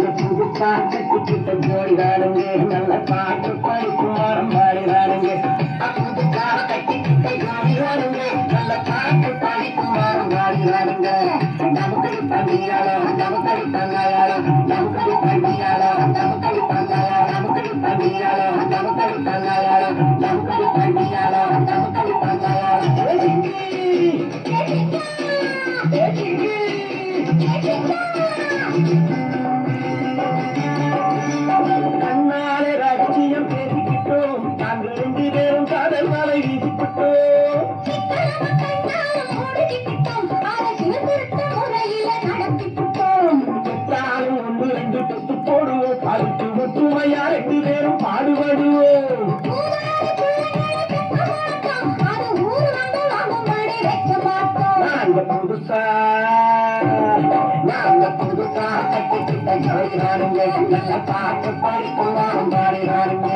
கட்டிக்கிட்ட ஜோடிதானுங்க நல்ல பாட்டு பாடி படிக்குமாரம் பாடிதானுங்க புது கால கட்டிக்கிட்ட ஜோடிதானுங்க நல்ல பாட்டு பாடி குமாரம் படிக்குமாரம் பாடிதானுங்க நமக்கடி பண்டியாளோ நமக்கடி தங்காயாளோ நமக்கடி பண்டியாளோ நமக்கடி தங்காயாளோ நமக்கடி பண்டியாளோ நமக்கடி தங்காயாளோ நமக்கடி பண்டியாளோ நமக்கடி Thank you. ஒற்றுமையா ரெண்டு பேரும் பாடுபடுவோம். நாங்க புதுசா நாங்க புதுசா கட்டிக்கிட்ட ஜோடிதானுங்க நல்ல பாட்டு படிக்கும் பாடினாருங்க.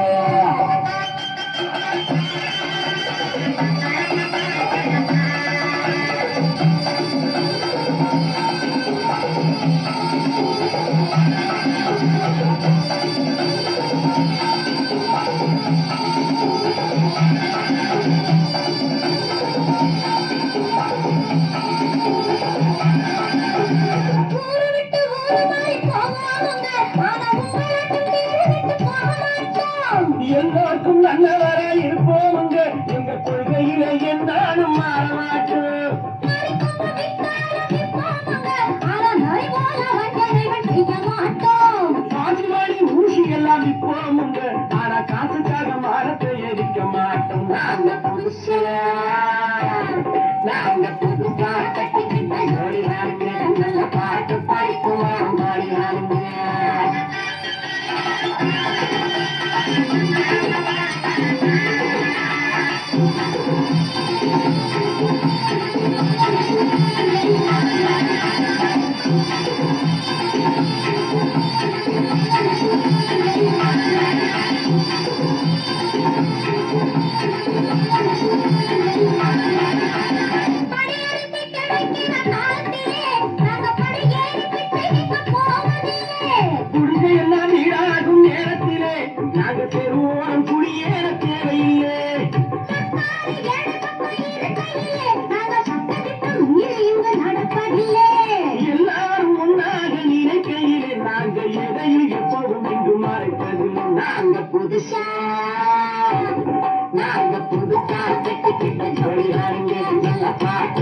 எல்லாருக்கும் நல்லவரா இருப்போமுங்க எங்க கொள்கையில என்னாலும் மாற மாட்டோம் பாதி மாடி ஊசி எல்லாம் விற்போமுங்க ஆனா காசுக்காக மாறத்தை எரிக்க மாட்டோம். நாங்க புதுசா. நாங்க புதுசா கட்டிக்கிட்ட ஜோடிதானுங்க நல்ல பாட்டு படிக்குமாம் பாடினாருங்க தெருவோரம் குடியேற தேவையில்லை எல்லாரும் ஒன்றாக நினைக்கையிலே நாங்க எதையும் எப்போதும் மறைப்பதில்லை நாங்க புதுசா நாங்க புதுசா கட்டிக்கிட்ட ஜோடிதாருங்க நல்ல பாட்டு